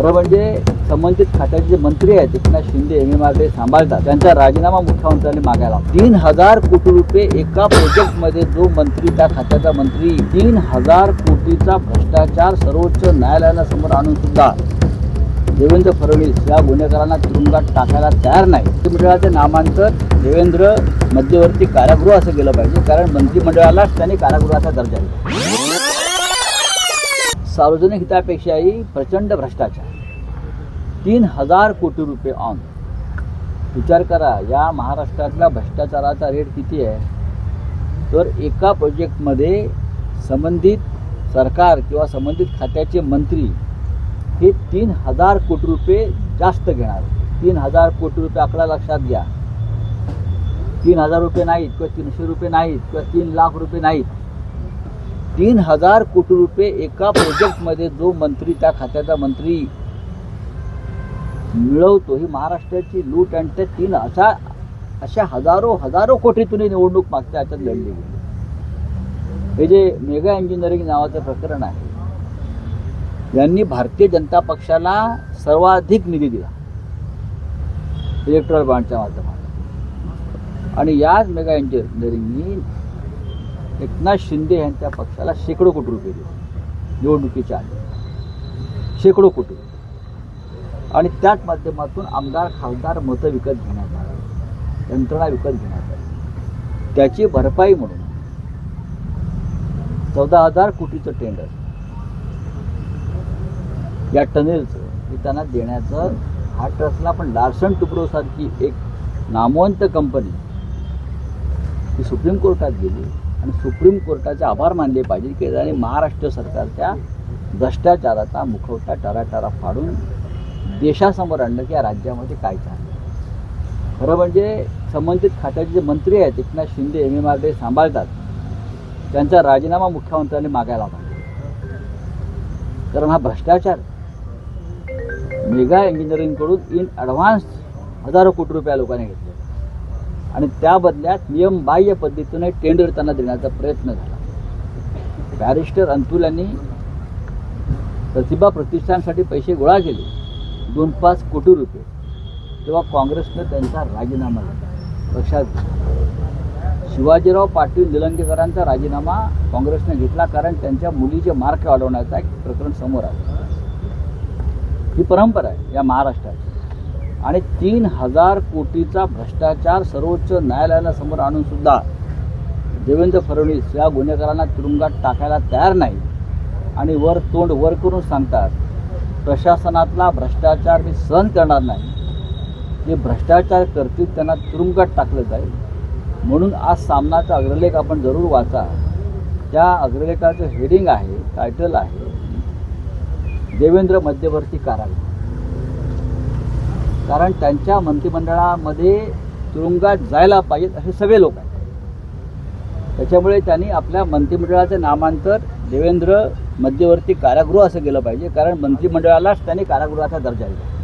खरं म्हणजे संबंधित खात्याचे जे मंत्री आहेत Eknath Shinde M M R D सांभाळतात त्यांचा राजीनामा मुख्यमंत्र्यांनी मागायला तीन हजार कोटी रुपये एका प्रोजेक्टमध्ये जो मंत्री त्या खात्याचा मंत्री तीन हजार कोटीचा भ्रष्टाचार सर्वोच्च न्यायालयासमोर आणून सुद्धा देवेंद्र फडणवीस या गुन्हेगारांना तुरुंगात टाकायला तयार नाही. मंत्रिमंडळाचे नामांतर देवेंद्र मध्यवर्ती कारागृह असं गेलं पाहिजे कारण मंत्रिमंडळालाच त्यांनी कारागृहाचा दर्जा दिला. सार्वजनिक हितापेक्षाही प्रचंड भ्रष्टाचार. तीन हजार कोटी रुपये ऑन विचार करा या महाराष्ट्रातल्या भ्रष्टाचाराचा रेट किती आहे? तर एका प्रोजेक्टमध्ये संबंधित सरकार किंवा संबंधित खात्याचे मंत्री हे तीन हजार कोटी रुपये जास्त घेणार. तीन हजार कोटी रुपये आकडा लक्षात घ्या. तीन हजार रुपये नाहीत किंवा तीनशे रुपये नाहीत किंवा तीन लाख रुपये नाहीत. तीन हजार कोटी रुपये एका प्रोजेक्टमध्ये जो मंत्री त्या खात्याचा मंत्री मिळवतो. ही महाराष्ट्राची लूट आणि त्या तीन अशा अशा हजारो हजारो कोटीतून निवडणूक मागच्या ह्याच्यात लढली गेली. हे जे मेगा इंजिनिअरिंग नावाचं प्रकरण आहे यांनी भारतीय जनता पक्षाला सर्वाधिक निधी दिला. इलेक्ट्रॉल बॉन्डच्या माध्यमातून. आणि याच मेगा इंजिनिअरिंगनी एकनाथ शिंदे यांच्या पक्षाला शेकडो कोटी रुपये दिले. निवडणुकीच्या आधी. शेकडो कोटी. आणि त्याच माध्यमातून आमदार खासदार मतं विकत घेण्यात आली. यंत्रणा विकत घेण्यात आली. त्याची भरपाई म्हणून चौदा हजार कोटीचं टेंडर या टनेलचं हे त्यांना देण्याचं हा ट्रस्टला पण लार्सन टुब्रोसारखी एक नामवंत कंपनी ती सुप्रीम कोर्टात गेली आणि सुप्रीम कोर्टाचे आभार मानले पाहिजे की त्याने महाराष्ट्र सरकारच्या भ्रष्टाचाराचा मुखवटा टराटारा फाडून देशासमोर आणलं की या राज्यामध्ये काय चाललं? खरं म्हणजे संबंधित खात्याचे जे मंत्री आहेत Eknath Shinde M M R D सांभाळतात. त्यांचा राजीनामा मुख्यमंत्र्यांनी मागायला हवा. कारण हा भ्रष्टाचार मेगा इंजिनिअरिंगकडून इन ॲडव्हान्स हजारो कोटी रुपया लोकांनी घेतले. आणि त्या बदल्यात नियमबाह्य पद्धतीने टेंडर त्यांना देण्याचा प्रयत्न झाला. बॅरिस्टर अंतुल यांनी प्रतिभा प्रतिष्ठानसाठी पैसे गोळा केले. दोन पाच कोटी रुपये तेव्हा काँग्रेसनं त्यांचा राजीनामा दिला. लक्षात शिवाजीराव पाटील निलंगेकरांचा राजीनामा काँग्रेसने घेतला कारण त्यांच्या मुलीचे मार्क वाढवण्याचा एक प्रकरण समोर आलं. ही परंपरा आहे या महाराष्ट्राची. आणि तीन हजार कोटीचा भ्रष्टाचार सर्वोच्च न्यायालयासमोर आणून सुद्धा देवेंद्र फडणवीस या गुन्हेगारांना तुरुंगात टाकायला तयार नाही. आणि वर तोंड वर करून सांगतात प्रशासनातला भ्रष्टाचार मी सहन करणार नाही. जे भ्रष्टाचार करतील त्यांना तुरुंगात टाकलं जाईल. म्हणून आज सामनाचा अग्रलेख आपण जरूर वाचा. त्या अग्रलेखाचं हेडिंग आहे टायटल आहे देवेंद्र मध्यवर्ती कारागृह कारण त्यांच्या मंत्रिमंडळामध्ये तुरुंगात जायला पाहिजेत असे सगळे लोक आहेत. त्याच्यामुळे त्यांनी आपल्या मंत्रिमंडळाचं नामांतर देवेंद्र मध्यवर्ती कारागृह असं गेलं पाहिजे कारण मंत्रिमंडळालाच त्याने कारागृहाचा दर्जा दिला.